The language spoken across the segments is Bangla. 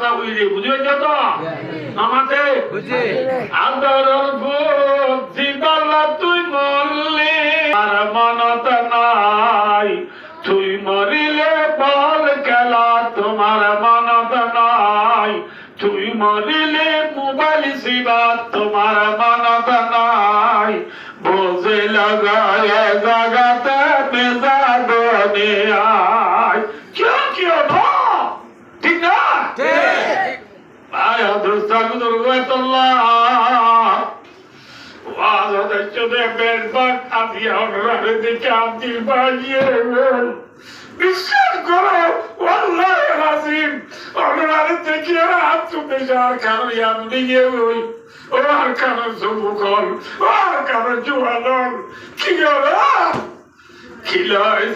কথা বুঝে তো? আমাতে আদরের বুক জিবালা তুই মরলি আর মনত নাই। তুই মরিলে বল খেলা তোমার মনত নাই। তুই মরিলে মোবাইল সিবা তোমার মনত নাই। বোঝে লাগায় আদরস্তান দুর্গতল্লাহ ওয়াজ চলে বেরবার আমি আপনার দিকে আব্দুল বাজিয়ে বিশ্বাস করো আল্লাহ রাজিম আপনার দেখি হাত চুপে যাওয়ার কারণ আমি গিয়ে ওই ও আর কারণ যুবকল ও আর কারণ জুয়ালন কি গেল খিলয়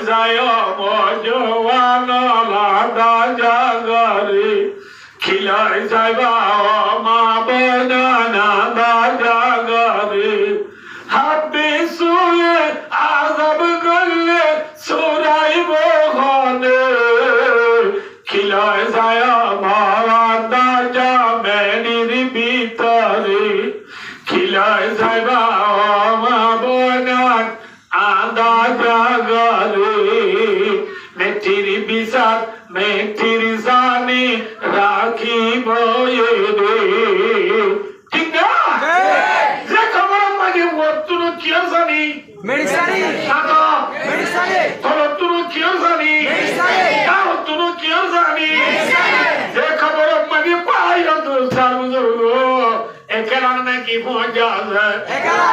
যায় খিলয় যায় মা বেনানা দা হাতে যায় মহান্দা জামেনির ভিতরে। খিলয় যায় মা জানি রাখি বয়ে রে ঠিক না যে খবর মানে ওর কি জানি মেডিসানি সাদা মেডিসানি তোর তুরু কি জানি মেডিসানি তাও তুরু কি জানি যে খবর মানে পাই তো সার বুজুর্গ একেলা নাকি মজা যায় এগারা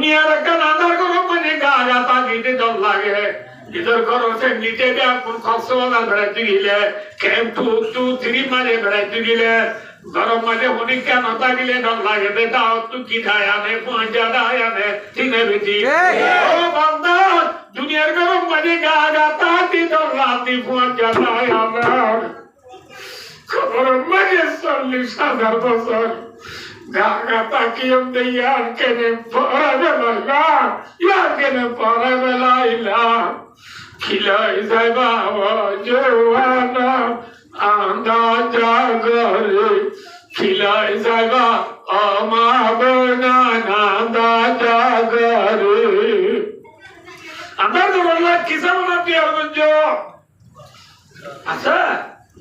দুনিয়ার একটা নাদার করো? মানে গা গাতা গিতে দম লাগে। গিলে টু থ্রি মারে বেড়াইতে গিলে গরম মাঝে তাগিলে দম লাগে? দাও তু কি পঞ্জা তিনে বেটি। ও বান্দা দুনিয়ার গরম মাঝে গা দি দম রাতি পঞ্জা মাঝে চল্লিশ হাজার বছর। পড়াবে লাগা ইয়ার কেনে পড়াবে লাইলা খিলাই যায় বাবা জওয়ানা আন্দা জাগরে খিলাই যায় বা আমা বনা নান্দা জাগরে আমরা তো বললাম কিসে মনে পিয়ার গঞ্জ আছে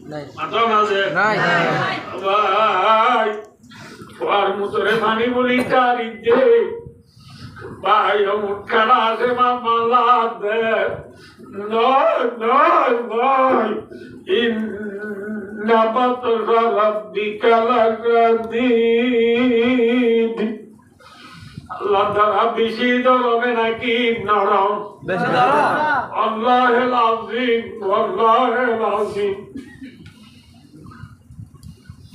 নাই মাত্র মাঝে নাই ভাই তোর মুতরে মানি বলি তারি দে ভাই খেলা আছে মামা লাভ দে নয় নয়। নয় ইন্না বাতরা রাব্বিকা লাগাদিদ আল্লাহ তারা বেশি দরবে নাকি? নরম। আল্লাহ আজিম আল্লাহ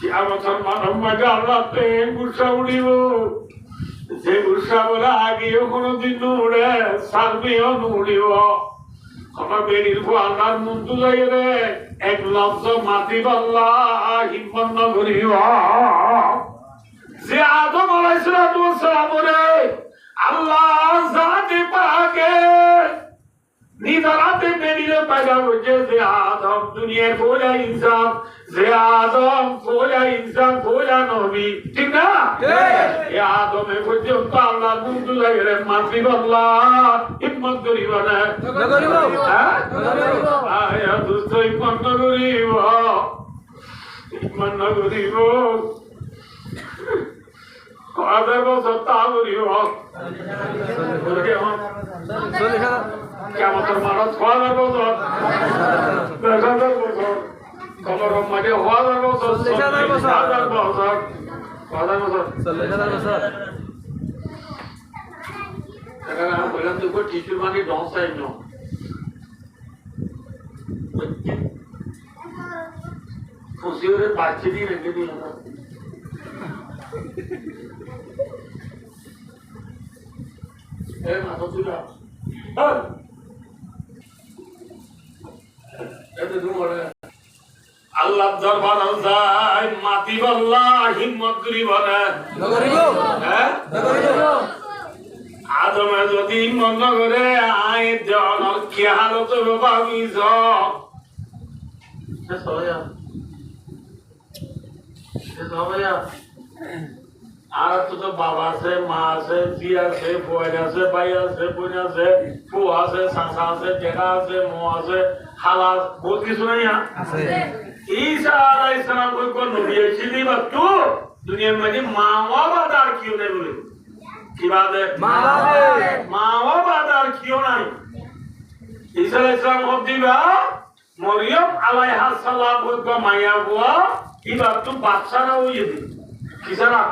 আজিম কিয়ামতের মানব মাঝে আল্লাহতে গুসা উড়িব যে গুসা বলে আগেও কোনোদিন উড়ে সার্বিও উড়িব আমার বেরির আল্লাহর মন্তু যাই রে এক লব্ধ মাতি বাল্লা হিম্মন্ন করিব যে আদম আলাইসালাম রে আল্লাহ জাতি পাকে নিদারাতে বেরিয়ে পাইলা হচ্ছে যে আদম দুনিয়ার ফোলা ইনসান যে আদম ফোলা ইনসান ফোলা নবী। ঠিক না? এ আদমে পর্যন্ত আল্লাহ বুঝু লাগে মাতৃ বল্লা হিম্মত করিব না। হ্যাঁ? নগরিব আয়া দুস্থ হিম্মত হিম্মত নগরিব। হাজার বছর তা করিব কেমন তোর মানুষ হাজার বছর দশ হাজার মানে হাজার বছর চল্লিশ হাজার বছর। হাজার বছর। হাজার বছর চল্লিশ হাজার বছর। বললাম তো টিচুর মানে ডন সাইড খুশি হয়ে বাচ্চা দিয়ে রেখে দিল এই মাথা তুলা। এতে তুমি বলে আল্লাহ দরবার যায় মাতি বল্লা হিম্মত করি বলে। হ্যাঁ? আদমে যদি মন করে আই জন কি হালত বাবি জ। আর তো তো বাবা আছে মা আছে জি আছে বোন আছে ভাই আছে বোন আছে ফু আছে সাসা আছে জেঠা আছে মো আছে খালা বহুত কিছু নাই ঈসা আলাইহিস সালাম কই কোন নবী ছিলি বা তু দুনিয়ার মাঝে মা বাবা আর কিউ নেই বলে। কি বাদে? মা বাবা আর কিউ নাই। ঈসা আলাইহিস সালাম হদিবা মরিয়ম আলাইহিস সালাম কই মাইয়া বুয়া কি বাদ তু বাচ্চারা হইয়ে দি কিসারা